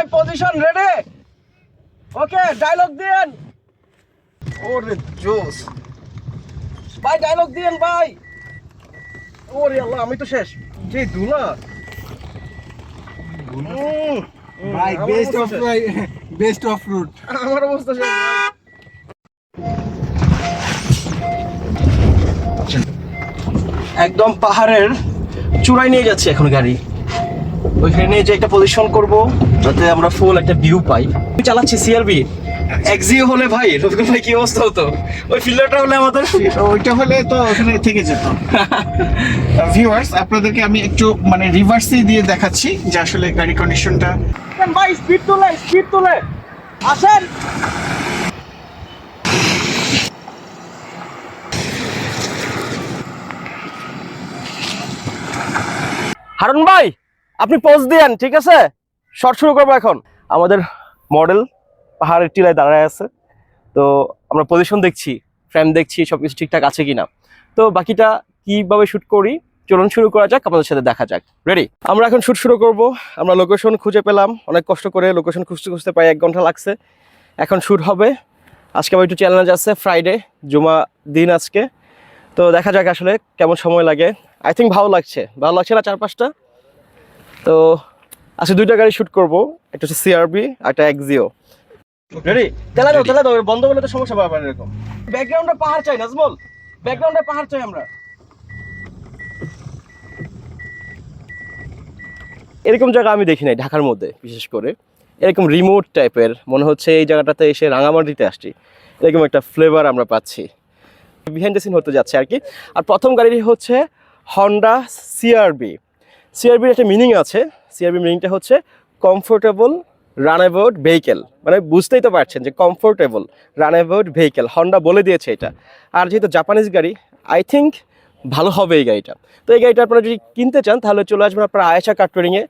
ভাই position ready okay dialogue দিন ওরে জোস। ভাই ডায়লগ দিন ভাই। ওরে আল্লাহ আমি তো শেষ। যে দুলা? ভাই best of. Best of route আমার অবস্থা শেষ একদম পাহাড়ের চূড়ায় নিয়ে যাচ্ছে এখন গাড়ি। ওইখানে যে একটা পজিশন করব যাতে আমরা ফুল একটা ভিউ পাই। আমি চালাচ্ছি সিআরবি এক্সিও হলে ভাই রফিকুল ভাই কি অবস্থা হতো? ওই ফিল্ডারটা হলে আমাদের। ওইটা হলে তো ওখানে থেকে যেত। ভিউয়ার্স আপনাদেরকে আমি একটু মানে রিভার্সে দিয়ে দেখাচ্ছি যে আসলে গাড়ি কন্ডিশনটা ভাই স্পিড তোলে স্পিড তোলে। আসেন। হারুন ভাই! আপনি পোজ দেন ঠিক আছে? শর্ট শুরু করব এখন। আমাদের মডেল পাহাড়ের টিলায় দাঁড়ায় আছে। তো আমরা পজিশন দেখছি ফ্রেম দেখছি, সবকিছু ঠিকঠাক আছে কিনা। তো বাকিটা কীভাবে শ্যুট করি? চলুন শুরু করা যাক, আপনাদের সাথে দেখা যাক। রেডি আমরা এখন শ্যুট শুরু করব। আমরা লোকেশন খুঁজে পেলাম। অনেক কষ্ট করে লোকেশন খুঁজতে খুঁজতে প্রায় এক ঘণ্টা লাগছে। এখন শ্যুট হবে। আজকে আবার একটু চ্যালেঞ্জ আছে ফ্রাইডে জুমা দিন আজকে। তো দেখা যাক আসলে কেমন সময় লাগে। আই থিঙ্ক ভালো লাগছে। ভালো লাগছে না চার পাঁচটা তো আজকে দুইটা গাড়ি শুট করব। একটা হচ্ছে সিআরবি আর একটা এক্সিও রেডি তেলা দাও তেলা দাও বন্ধ করলে তো সমস্যা পাবে এরকম। ব্যাকগ্রাউন্ডে পাহাড় চাই নাজমল ব্যাকগ্রাউন্ডে পাহাড় চাই আমরা। এরকম জায়গা আমি দেখি নাই ঢাকার মধ্যে বিশেষ করে। এরকম রিমোট টাইপের মনে হচ্ছে এই জায়গাটাতে এসে রাঙামাটিতে আসছি। এরকম একটা ফ্লেভার আমরা পাচ্ছি। বিহাইন্ড দ্য সিন হতে যাচ্ছে আর কি। আর প্রথম গাড়িটি হচ্ছে হন্ডা সিআরবি সিআরবির একটা মিনিং আছে। সিআরবি মিনিংটা হচ্ছে কমফোর্টেবল রান অ্যাবাউট ভেহিকেল মানে বুঝতেই তো পারছেন যে comfortable run about vehicle Honda বলে দিয়েছে এটা। আর যেহেতু জাপানিজ গাড়ি আই থিঙ্ক ভালো হবে এই গাড়িটা। তো এই গাড়িটা আপনারা যদি কিনতে চান, তাহলে চলে আসবেন আপনারা আয়েশা কাটরিংয়ে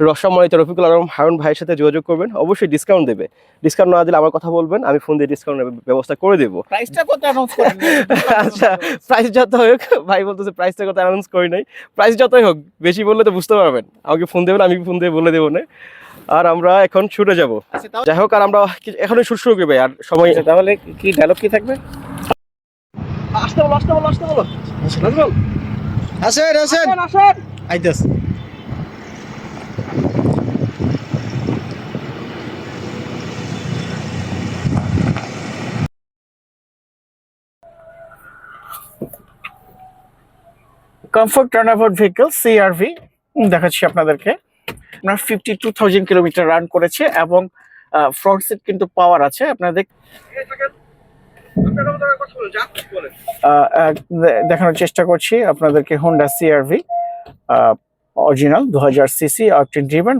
রসমানিত রফিকুল আলম হারুন ভাইয়ের সাথে যোগাযোগ করবেন। অবশ্যই ডিসকাউন্ট দেবে। ডিসকাউন্ট না দিলে আমার কথা বলবেন আমি ফোন দিয়ে ডিসকাউন্টের ব্যবস্থা করে দেবো। প্রাইসটা কত অ্যানাউন্স করেন? আচ্ছা প্রাইস যত হোক ভাই বলতেছে প্রাইসটা কত অ্যানাউন্স করি নাই। প্রাইস যতই হোক বেশি বললে তো বুঝতে পারবেন। আমাকে ফোন দেবেন আমি ফোন দিয়ে বলে দেবো না। আর আমরা এখন ছুটে যাব। আচ্ছা, যাই হোক আর আমরা এখনই শুট শুরু করবে আর সময় আচ্ছা, তাহলে কি ডায়লগ কি থাকবে? আসতে বলো আসতে বলো আসতে বলো। আসেন আসেন। আসেন আসেন। কমফোর্ট টার্নআভার ভেহিকল সিআরভি দেখাচ্ছি আপনাদেরকে। আপনার fifty two thousand kilometre run করেছে এবং ফ্রন্ট সিট কিন্তু পাওয়ার আছে। আপনাদের দেখানোর চেষ্টা করছি আপনাদেরকে হোন্ডা সিআরভি অরিজিনাল দু হাজার সিসি অকটেন ড্রিভেন